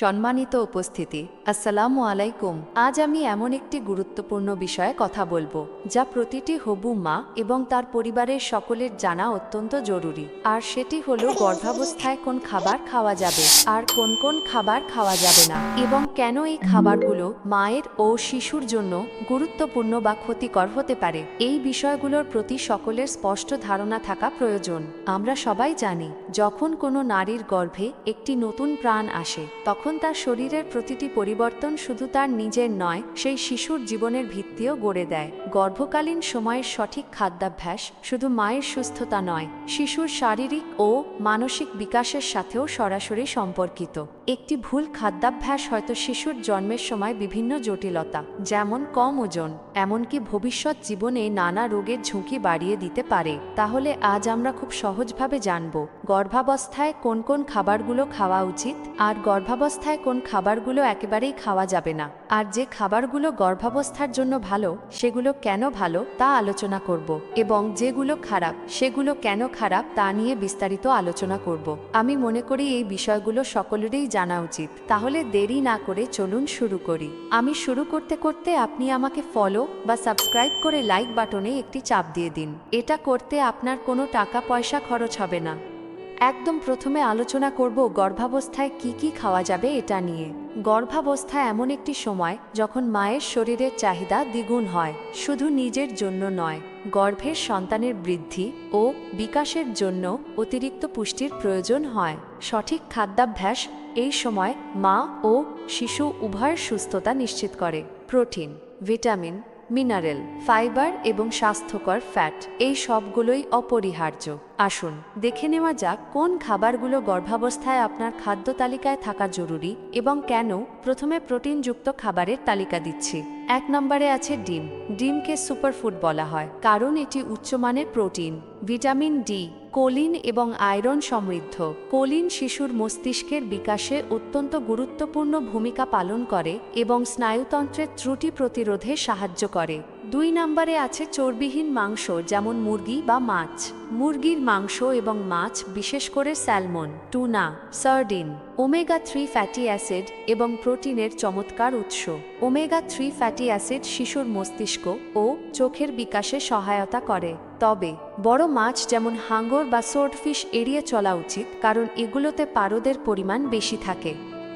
সম্মানিত উপস্থিতি। আসসালামু আলাইকুম। আজ আমি এমন একটি গুরুত্বপূর্ণ বিষয়ে কথা বলব, যা প্রতিটি হবু মা এবং তার পরিবারের সকলের জানা অত্যন্ত জরুরি। আর সেটি হলো গর্ভাবস্থায় কোন খাবার খাওয়া যাবে, আর কোন কোন খাবার খাওয়া যাবে না, এবং কেন এই খাবারগুলো মায়ের ও শিশুর জন্য গুরুত্বপূর্ণ বা ক্ষতিকর হতে পারে। এই বিষয়গুলোর প্রতি সকলের স্পষ্ট ধারণা থাকা প্রয়োজন। আমরা সবাই জানি, যখন কোনো নারীর গর্ভে একটি নতুন প্রাণ আসে, তখন তার শরীরের প্রতিটি পরিবর্তন শুধু তার নিজের নয়, সেই শিশুর জীবনের ভিত্তিও গড়ে দেয়। গর্ভকালীন সময়ের সঠিক খাদ্যাভ্যাস শুধু মায়ের সুস্থতা নয়, শিশুর শারীরিক ও মানসিক বিকাশের সাথেও সরাসরি সম্পর্কিত। একটি ভুল খাদ্যাভ্যাস হয়তো শিশুর জন্মের সময় বিভিন্ন জটিলতা, যেমন কম ওজন, এমনকি ভবিষ্যৎ জীবনে নানা রোগের ঝুঁকি বাড়িয়ে দিতে পারে। তাহলে আজ আমরা খুব সহজভাবে জানব, গর্ভাবস্থায় কোন কোন খাবারগুলো খাওয়া উচিত, আর গর্ভাবস্থায় কোন খাবারগুলো একেবারেই খাওয়া যাবে না। আর যে খাবারগুলো গর্ভাবস্থার জন্য ভালো, সেগুলো কেন ভালো, তা আলোচনা করব, এবং যেগুলো খারাপ, সেগুলো কেন খারাপ, তা নিয়ে বিস্তারিত আলোচনা করব। আমি মনে করি এই বিষয়গুলো সকলেরই জানা উচিত। তাহলে দেরি না করে চলুন শুরু করি। আমি শুরু করতে করতে আপনি আমাকে ফলো বা সাবস্ক্রাইব করে লাইক বাটনে একটি চাপ দিয়ে দিন। এটা করতে আপনার কোনো টাকা পয়সা খরচ হবে না। একদম প্রথমে আলোচনা করব গর্ভাবস্থায় কি কি খাওয়া যাবে এটা নিয়ে। গর্ভাবস্থা এমন একটি সময় যখন মায়ের শরীরের চাহিদা দ্বিগুণ হয়, শুধু নিজের জন্য নয়। গর্ভের সন্তানের বৃদ্ধি ও বিকাশের জন্য অতিরিক্ত পুষ্টির প্রয়োজন হয়। সঠিক খাদ্যাভ্যাস এই সময় মা ও শিশু উভয়ের সুস্থতা নিশ্চিত করে। প্রোটিন, ভিটামিন মিনারেল, ফাইবার এবং স্বাস্থ্যকর ফ্যাট, এই সবগুলোই অপরিহার্য। আসুন, দেখে নেওয়া যাক কোন খাবারগুলো গর্ভাবস্থায় আপনার খাদ্য তালিকায় থাকা জরুরি এবং কেন প্রথমে প্রোটিনযুক্ত খাবারের তালিকা দিচ্ছি। এক নম্বরে আছে ডিম। ডিমকে সুপারফুড বলা হয়, কারণ এটি উচ্চমানের প্রোটিন, ভিটামিন ডি কোলিন এবং আয়রন সমৃদ্ধ। কোলিন শিশুর মস্তিষ্কের বিকাশে অত্যন্ত গুরুত্বপূর্ণ ভূমিকা পালন করে এবং স্নায়ুতন্ত্রের ত্রুটি প্রতিরোধে সাহায্য করে। দুই নম্বরে আছে চর্বিহীন মাংস যেমন মুরগি বা মাছ। মুরগির মাংস এবং মাছ, বিশেষ করে salmon, tuna, sardine, omega three fatty acid এবং প্রোটিনের চমৎকার উৎস। ওমেগা থ্রি ফ্যাটি অ্যাসিড শিশুর মস্তিষ্ক ও চোখের বিকাশে সহায়তা করে। তবে, বড় মাছ যেমন হাঙ্গর বা সোর্ডফিশ এড়িয়ে চলা উচিত, কারণ এগুলোতে পারদের পরিমাণ বেশি থাকে।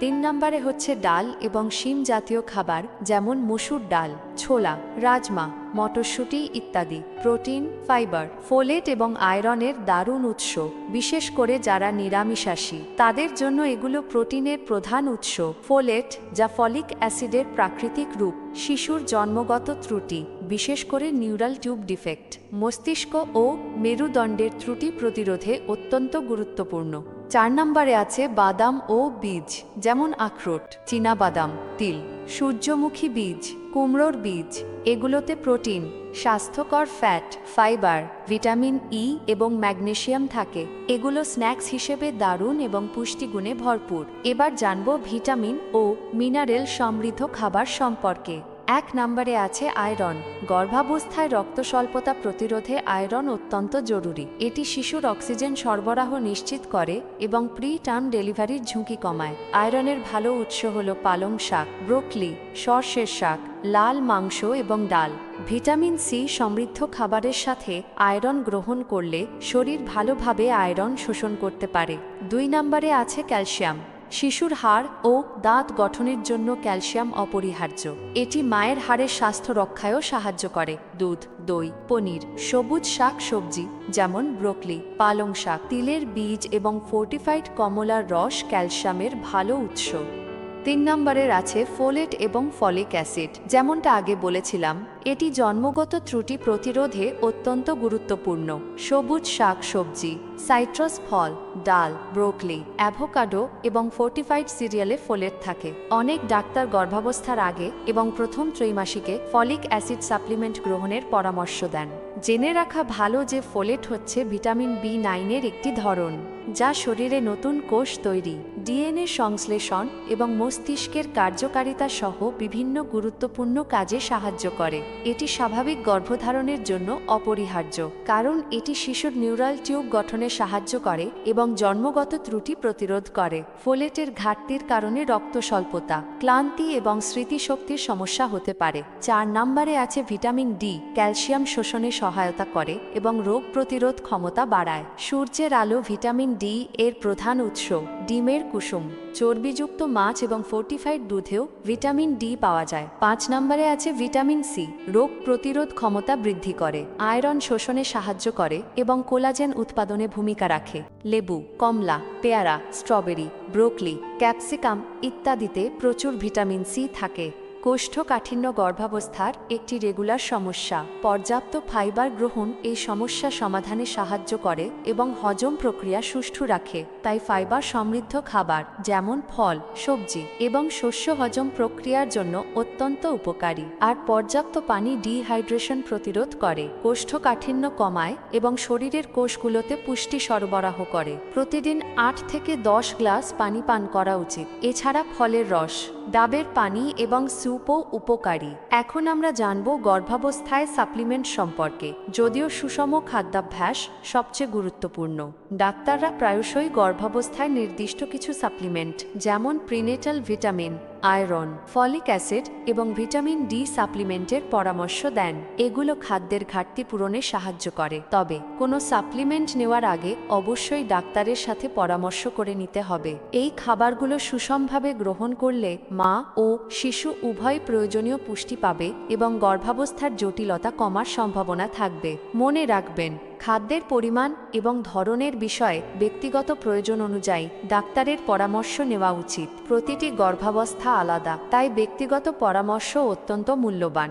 তিন নম্বরে হচ্ছে ডাল এবং শিম জাতীয় খাবার, যেমন মসুর ডাল, ছোলা, রাজমা, মটরশুঁটি ইত্যাদি, প্রোটিন, ফাইবার, ফোলেট এবং আয়রনের দারুণ উৎস, বিশেষ করে যারা নিরামিষাশী। তাদের জন্য এগুলো প্রোটিনের প্রধান উৎস, ফোলেট, যা ফলিক অ্যাসিডের প্রাকৃতিক রূপ, শিশুর জন্মগত ত্রুটি। বিশেষ করে নিউরাল টিউব ডিফেক্ট, মস্তিষ্ক ও মেরুদণ্ডের ত্রুটি প্রতিরোধে অত্যন্ত গুরুত্বপূর্ণ। চার নম্বরে আছে বাদাম ও বীজ, যেমন আখরোট চীনা বাদাম তিল, সূর্যমুখী বীজ, কুমড়োর বীজ, এগুলোতে প্রোটিন, স্বাস্থ্যকর ফ্যাট, ফাইবার, ভিটামিন ই এবং ম্যাগনেশিয়াম থাকে। এগুলো স্ন্যাক্স হিসেবে দারুণ এবং পুষ্টিগুণে ভরপুর। এবার জানব ভিটামিন ও মিনারেল সমৃদ্ধ খাবার সম্পর্কে। এক নম্বরে আছে আয়রন। গর্ভাবস্থায় রক্ত স্বল্পতা প্রতিরোধে আয়রন অত্যন্ত জরুরি। এটি শিশুর অক্সিজেন সরবরাহ নিশ্চিত করে এবং প্রি টার্ম ডেলিভারির ঝুঁকি কমায়। আয়রনের ভালো উৎস হল পালং শাক, ব্রোকলি, সর্ষের শাক, লাল মাংস এবং ডাল। ভিটামিন সি সমৃদ্ধ খাবারের সাথে আয়রন গ্রহণ করলে শরীর ভালোভাবে আয়রন শোষণ করতে পারে। দুই নম্বরে আছে ক্যালসিয়াম। শিশুর হাড় ও দাঁত গঠনের জন্য ক্যালসিয়াম অপরিহার্য। এটি মায়ের হাড়ের স্বাস্থ্য রক্ষায়ও সাহায্য করে। দুধ, দই, পনির, সবুজ শাক সবজি, যেমন ব্রোকলি, পালং শাক, তিলের বীজ এবং ফোর্টিফাইড কমলার রস ক্যালসিয়ামের ভালো উৎস। তিন নম্বরের আছে ফোলেট এবং ফলিক অ্যাসিড। যেমনটা আগে বলেছিলাম, এটি জন্মগত ত্রুটি প্রতিরোধে অত্যন্ত গুরুত্বপূর্ণ। সবুজ শাক সবজি, সাইট্রাস ফল, ডাল, ব্রোকলি, অ্যাভোকাডো এবং ফোর্টিফাইড সিরিয়ালে ফোলেট থাকে। অনেক ডাক্তার গর্ভাবস্থার আগে এবং প্রথম ত্রৈমাসিকে ফলিক অ্যাসিড সাপ্লিমেন্ট গ্রহণের পরামর্শ দেন। জেনে রাখা ভালো যে ফোলেট হচ্ছে ভিটামিন বি নাইনের একটি ধরন, যা শরীরে নতুন কোষ তৈরি ডিএনএ সংশ্লেষণ এবং মস্তিষ্কের কার্যকারিতা সহ বিভিন্ন গুরুত্বপূর্ণ কাজে সাহায্য করে। এটি স্বাভাবিক গর্ভধারণের জন্য অপরিহার্য, কারণ এটি শিশুর নিউরাল টিউব গঠনে সাহায্য করে এবং জন্মগত ত্রুটি প্রতিরোধ করে। ফোলেটের ঘাটতির কারণে রক্ত স্বল্পতা ক্লান্তি এবং স্মৃতিশক্তির সমস্যা হতে পারে। চার নম্বরে আছে ভিটামিন ডি ক্যালসিয়াম শোষণে সহায়তা করে এবং রোগ প্রতিরোধ ক্ষমতা বাড়ায়। সূর্যের আলো ভিটামিন ডি এর প্রধান উৎস, ডিমের কুসুম। চর্বিযুক্ত মাছ এবং ফোর্টিফাইড দুধেও ভিটামিন ডি পাওয়া যায়। পাঁচ নম্বরে আছে ভিটামিন সি, রোগ প্রতিরোধ ক্ষমতা বৃদ্ধি করে, আয়রন শোষণে সাহায্য করে এবং কোলাজেন উৎপাদনে ভূমিকা রাখে। লেবু, কমলা, পেয়ারা, স্ট্রবেরি, ব্রোকলি, ক্যাপসিকাম ইত্যাদিতে প্রচুর ভিটামিন সি থাকে। কোষ্ঠকাঠিন্য গর্ভাবস্থার একটি রেগুলার সমস্যা। পর্যাপ্ত ফাইবার গ্রহণ এই সমস্যা সমাধানে সাহায্য করে এবং হজম প্রক্রিয়া সুষ্ঠু রাখে। তাই ফাইবার সমৃদ্ধ খাবার, যেমন ফল, সবজি এবং শস্য হজম প্রক্রিয়ার জন্য অত্যন্ত উপকারী। আর পর্যাপ্ত পানি ডিহাইড্রেশন প্রতিরোধ করে, কোষ্ঠকাঠিন্য কমায় এবং শরীরের কোষগুলোতে পুষ্টি সরবরাহ করে। প্রতিদিন আট থেকে দশ গ্লাস পানি পান করা উচিত। এছাড়া ফলের রস ডাবের পানি এবং স্যুপও উপকারী। এখন আমরা জানব গর্ভাবস্থায় সাপ্লিমেন্ট সম্পর্কে, যদিও সুষম খাদ্যাভ্যাস সবচেয়ে গুরুত্বপূর্ণ। ডাক্তাররা প্রায়শই গর্ভাবস্থায় নির্দিষ্ট কিছু সাপ্লিমেন্ট, যেমন prenatal vitamin iron, folic acid এবং ভিটামিন ডি সাপ্লিমেন্টের পরামর্শ দেন। এগুলো খাদ্যের ঘাটতি পূরণে সাহায্য করে। তবে, কোনো সাপ্লিমেন্ট নেওয়ার আগে অবশ্যই ডাক্তারের সাথে পরামর্শ করে নিতে হবে। এই খাবারগুলো সুষমভাবে গ্রহণ করলে মা ও শিশু উভয় প্রয়োজনীয় পুষ্টি পাবে এবং গর্ভাবস্থার জটিলতা কমার সম্ভাবনা থাকবে। মনে রাখবেন খাদ্যের পরিমাণ এবং ধরনের বিষয়ে ব্যক্তিগত প্রয়োজন অনুযায়ী ডাক্তারের পরামর্শ নেওয়া উচিত। প্রতিটি গর্ভাবস্থা আলাদা, তাই ব্যক্তিগত পরামর্শ অত্যন্ত মূল্যবান।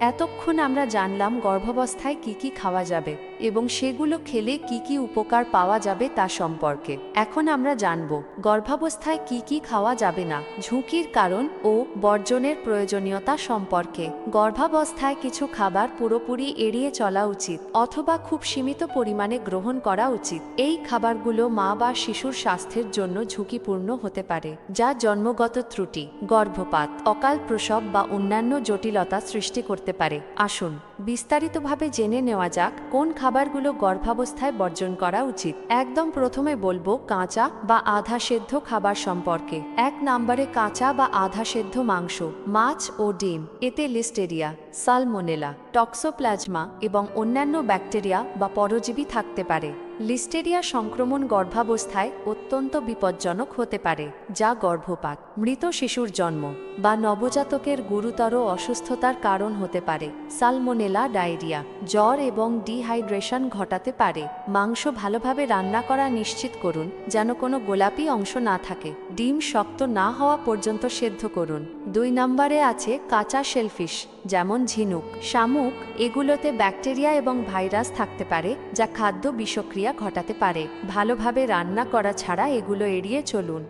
এতক্ষণ আমরা জানলাম গর্ভাবস্থায় কি কি খাওয়া যাবে। এবং সেগুলো খেলে কি কি উপকার পাওয়া যাবে তা সম্পর্কে। এখন আমরা জানব, গর্ভাবস্থায় কি কি খাওয়া যাবে না, ঝুঁকির কারণ ও বর্জনের প্রয়োজনীয়তা সম্পর্কে। গর্ভাবস্থায় কিছু খাবার পুরোপুরি এড়িয়ে চলা উচিত অথবা খুব সীমিত পরিমাণে গ্রহণ করা উচিত। এই খাবারগুলো মা বা শিশুর স্বাস্থ্যের জন্য ঝুঁকিপূর্ণ হতে পারে, যা জন্মগত ত্রুটি, গর্ভপাত অকাল প্রসব বা অন্যান্য জটিলতা সৃষ্টি করতে পারে। আসুন বিস্তারিতভাবে জেনে নেওয়া যাক কোন খাবারগুলো গর্ভাবস্থায় বর্জন করা উচিত। একদম প্রথমে বলব কাঁচা বা আধা সেদ্ধ খাবার সম্পর্কে। এক নম্বরে কাঁচা বা আধা সেদ্ধ মাংস, মাছ ও ডিম। এতে লিস্টেরিয়া। সালমোনেলা, টক্সোপ্লাজমা এবং অন্যান্য ব্যাকটেরিয়া বা পরজীবী থাকতে পারে। লিস্টেরিয়া সংক্রমণ গর্ভাবস্থায় অত্যন্ত বিপজ্জনক হতে পারে, যা গর্ভপাত, মৃত শিশুর জন্ম বা নবজাতকের গুরুতর অসুস্থতার কারণ হতে পারে। সালমোনেলা ডায়রিয়া, জ্বর এবং ডিহাইড্রেশন ঘটাতে পারে। মাংস ভালোভাবে রান্না করা নিশ্চিত করুন, যেন কোনো গোলাপি অংশ না থাকে। ডিম শক্ত না হওয়া পর্যন্ত সেদ্ধ করুন। দুই নম্বরে আছে কাঁচা শেলফিশ, যেমন ঝিনুক। শামুক, এগুলোতে ব্যাকটেরিয়া এবং ভাইরাস থাকতে পারে, যা খাদ্য বিষক্রিয়া ঘটাতে পারে। ভালোভাবে রান্না করা ছাড়া এগুলো এড়িয়ে চলুন।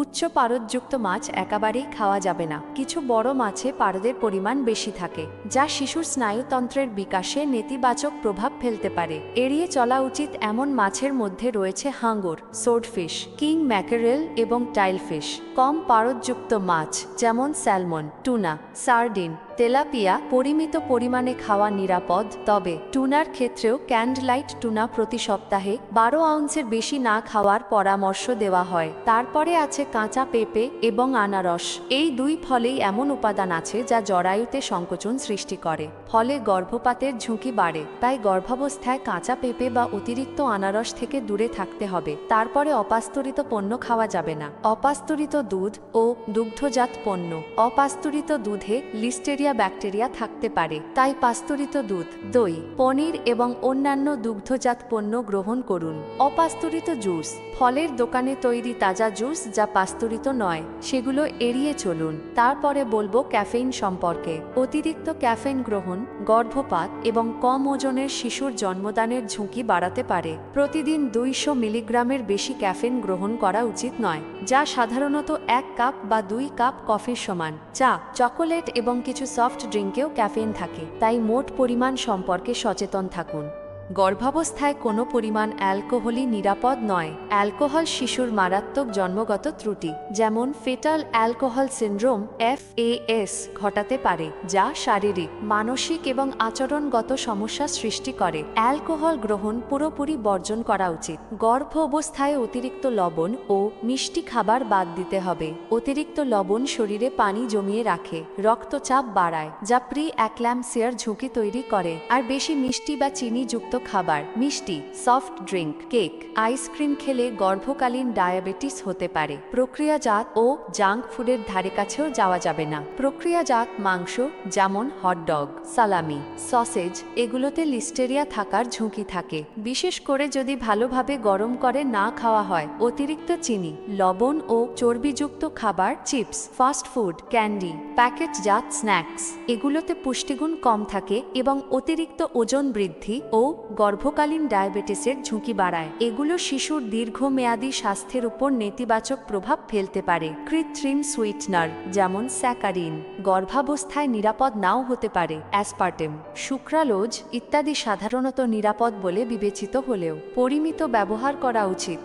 উচ্চ পারদযুক্ত মাছ একেবারেই খাওয়া যাবে না। কিছু বড় মাছে পারদের পরিমাণ বেশি থাকে, যা শিশুর স্নায়ুতন্ত্রের বিকাশে নেতিবাচক প্রভাব ফেলতে পারে। এড়িয়ে চলা উচিত এমন মাছের মধ্যে রয়েছে হাঙ্গর, সোডফিশ, কিং ম্যাকারেল এবং টাইলফিশ। কম পারদযুক্ত মাছ, যেমন স্যালমন, টুনা, সার্ডিন তেলাপিয়া পরিমিত পরিমাণে খাওয়া নিরাপদ, তবে টুনার ক্ষেত্রেও ক্যান্ডলাইট টুনা প্রতি সপ্তাহে বারো আউন্সের বেশি না খাওয়ার পরামর্শ দেওয়া হয়। তারপরে আছে কাঁচা পেঁপে এবং আনারস। এই দুই ফলেই এমন উপাদান আছে যা জরায়ুতে সংকোচন সৃষ্টি করে। ফলে গর্ভপাতের ঝুঁকি বাড়ে, তাই গর্ভাবস্থায় কাঁচা পেঁপে বা অতিরিক্ত আনারস থেকে দূরে থাকতে হবে। তারপরে অপাস্তরিত পণ্য খাওয়া যাবে না। অপাস্তরিত দুধ ও দুগ্ধজাত পণ্য। অপাস্তরিত দুধে লিস্টেরিয়া ব্যাকটেরিয়া থাকতে পারে। তাই পাস্তরিত দুধ, দই, পনির এবং অন্যান্য দুগ্ধজাত পণ্য গ্রহণ করুন। অপাস্তরিত জুস, ফলের দোকানে তৈরি তাজা জুস যা পাস্তরিত নয়, সেগুলো এড়িয়ে চলুন। তারপরে বলব ক্যাফেইন সম্পর্কে। অতিরিক্ত ক্যাফেইন গ্রহণ, গর্ভপাত এবং কম ওজনের শিশুর জন্মদানের ঝুঁকি বাড়াতে পারে। প্রতিদিন দুইশো মিলিগ্রামের বেশি ক্যাফেইন গ্রহণ করা উচিত নয়, যা সাধারণত এক কাপ বা দুই কাপ কফির সমান। চা, চকোলেট এবং কিছু সফট ড্রিঙ্কেও ক্যাফেন থাকে তাই মোট পরিমাণ সম্পর্কে সচেতন থাকুন। গর্ভাবস্থায় কোনো পরিমাণ অ্যালকোহলই নিরাপদ নয়। অ্যালকোহল শিশুর মারাত্মক জন্মগত ত্রুটি, যেমন ফেটাল অ্যালকোহল সিন্ড্রোম এফএএস ঘটাতে পারে, যা শারীরিক, মানসিক এবং আচরণগত সমস্যা সৃষ্টি করে। অ্যালকোহল গ্রহণ পুরোপুরি বর্জন করা উচিত। গর্ভ অবস্থায় অতিরিক্ত লবণ ও মিষ্টি খাবার বাদ দিতে হবে। অতিরিক্ত লবণ শরীরে পানি জমিয়ে রাখে, রক্তচাপ বাড়ায়, যা প্রি অ্যাক্ল্যামসিয়ার ঝুঁকি তৈরি করে। আর বেশি মিষ্টি বা চিনিযুক্ত খাবার, মিষ্টি সফট ড্রিঙ্ক কেক আইসক্রিম খেলে গর্ভকালীন ডায়াবেটিস হতে পারে। প্রক্রিয়াজাত ও জাঙ্ক ফুডের ধারে কাছেও যাওয়া যাবে না। প্রক্রিয়াজাত মাংস, যেমন হটডগ সালামি সসেজ এগুলোতে লিস্টেরিয়া থাকার ঝুঁকি থাকে। বিশেষ করে যদি ভালোভাবে গরম করে না খাওয়া হয়, অতিরিক্ত চিনি, লবণ ও চর্বিযুক্ত খাবার চিপস ফাস্ট ফুড ক্যান্ডি প্যাকেটজাত স্ন্যাক্স এগুলোতে পুষ্টিগুণ কম থাকে এবং অতিরিক্ত ওজন বৃদ্ধি ও গর্ভকালীন ডায়াবেটিসের ঝুঁকি বাড়ায়। এগুলো শিশুর দীর্ঘমেয়াদী স্বাস্থ্যের উপর নেতিবাচক প্রভাব ফেলতে পারে। কৃত্রিম সুইটনার, যেমন স্যাকারিন, গর্ভাবস্থায় নিরাপদ নাও হতে পারে। অ্যাসপার্টেম, শুক্রালোজ ইত্যাদি সাধারণত নিরাপদ বলে বিবেচিত হলেও, পরিমিত ব্যবহার করা উচিত।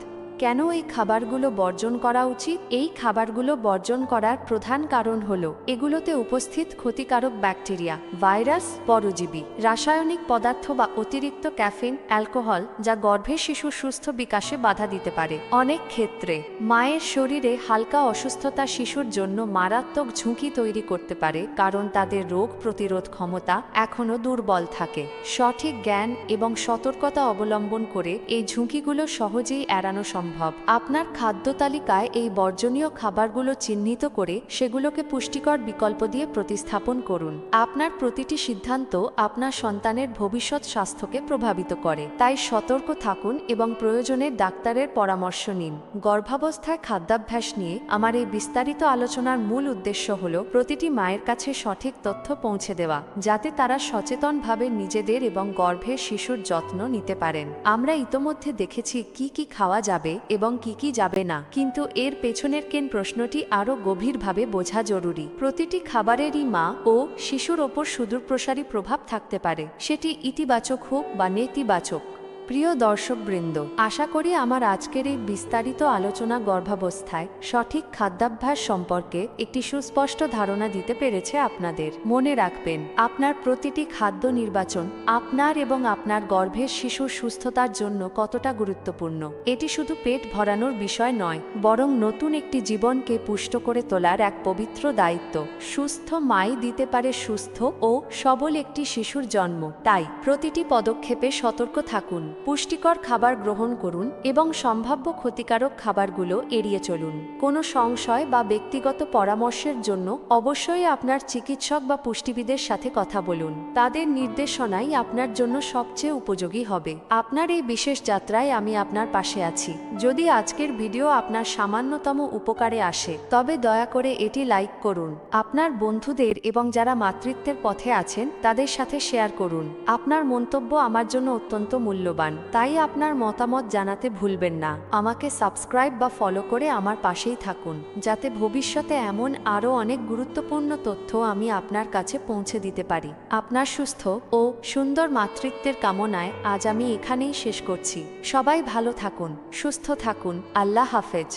কেন এই খাবারগুলো বর্জন করা উচিত? এই খাবারগুলো বর্জন করার প্রধান কারণ হল, এগুলোতে উপস্থিত ক্ষতিকারক ব্যাকটেরিয়া, ভাইরাস, পরজীবী, রাসায়নিক পদার্থ বা অতিরিক্ত ক্যাফিন অ্যালকোহল, যা গর্ভের শিশুর সুস্থ বিকাশে বাধা দিতে পারে। অনেক ক্ষেত্রে, মায়ের শরীরে হালকা অসুস্থতা শিশুর জন্য মারাত্মক ঝুঁকি তৈরি করতে পারে, কারণ তাদের রোগ প্রতিরোধ ক্ষমতা এখনও দুর্বল থাকে। সঠিক জ্ঞান এবং সতর্কতা অবলম্বন করে এই ঝুঁকিগুলো সহজেই এড়ানো সম্ভব। আপনার খাদ্য তালিকায় এই বর্জনীয় খাবারগুলো চিহ্নিত করে সেগুলোকে পুষ্টিকর বিকল্প দিয়ে প্রতিস্থাপন করুন। আপনার প্রতিটি সিদ্ধান্ত আপনার সন্তানের ভবিষ্যৎ স্বাস্থ্যকে প্রভাবিত করে। তাই সতর্ক থাকুন এবং প্রয়োজনে ডাক্তারের পরামর্শ নিন। গর্ভাবস্থায় খাদ্যাভ্যাস নিয়ে আমার এই বিস্তারিত আলোচনার মূল উদ্দেশ্য হল প্রতিটি মায়ের কাছে সঠিক তথ্য পৌঁছে দেওয়া, যাতে তারা সচেতনভাবে নিজেদের এবং গর্ভের শিশুর যত্ন নিতে পারেন। আমরা ইতোমধ্যে দেখেছি কি কি খাওয়া যাবে এবং কি কি যাবে না। কিন্তু এর পেছনের কেন প্রশ্নটি আরও গভীরভাবে বোঝা জরুরি। প্রতিটি খাবারেরই মা ও শিশুর ওপর সুদূরপ্রসারী প্রভাব থাকতে পারে। সেটি ইতিবাচক হোক বা নেতিবাচক। প্রিয় দর্শকবৃন্দ, আশা করি আমার আজকের এই বিস্তারিত আলোচনা গর্ভাবস্থায় সঠিক খাদ্যাভ্যাস সম্পর্কে একটি সুস্পষ্ট ধারণা দিতে পেরেছে আপনাদের। মনে রাখবেন, আপনার প্রতিটি খাদ্য নির্বাচন আপনার এবং আপনার গর্ভের শিশুর সুস্থতার জন্য কতটা গুরুত্বপূর্ণ। এটি শুধু পেট ভরানোর বিষয় নয়, বরং নতুন একটি জীবনকে পুষ্ট করে তোলার এক পবিত্র দায়িত্ব। সুস্থ মাই দিতে পারে সুস্থ ও সবল একটি শিশুর জন্ম। তাই প্রতিটি পদক্ষেপে সতর্ক থাকুন। পুষ্টিকর খাবার গ্রহণ করুন এবং সম্ভাব্য ক্ষতিকারক খাবারগুলো এড়িয়ে চলুন। কোনো সংশয় বা ব্যক্তিগত পরামর্শের জন্য অবশ্যই আপনার চিকিৎসক বা পুষ্টিবিদের সাথে কথা বলুন। তাদের নির্দেশনাই আপনার জন্য সবচেয়ে উপযোগী হবে। আপনার এই বিশেষ যাত্রায় আমি আপনার পাশে আছি। যদি আজকের ভিডিও আপনার সামান্যতম উপকারে আসে, তবে দয়া করে এটি লাইক করুন। আপনার বন্ধুদের এবং যারা মাতৃত্বের পথে আছেন, তাদের সাথে শেয়ার করুন। আপনার মন্তব্য আমার জন্য অত্যন্ত মূল্যবান তাই আপনার মতামত জানাতে ভুলবেন না। আমাকে সাবস্ক্রাইব বা ফলো করে আমার পাশেই থাকুন, যাতে ভবিষ্যতে এমন আরও অনেক গুরুত্বপূর্ণ তথ্য আমি আপনার কাছে পৌঁছে দিতে পারি। আপনার সুস্থ ও সুন্দর মাতৃত্বের কামনায় আজ আমি এখানেই শেষ করছি। সবাই ভালো থাকুন, সুস্থ থাকুন। আল্লাহ হাফেজ।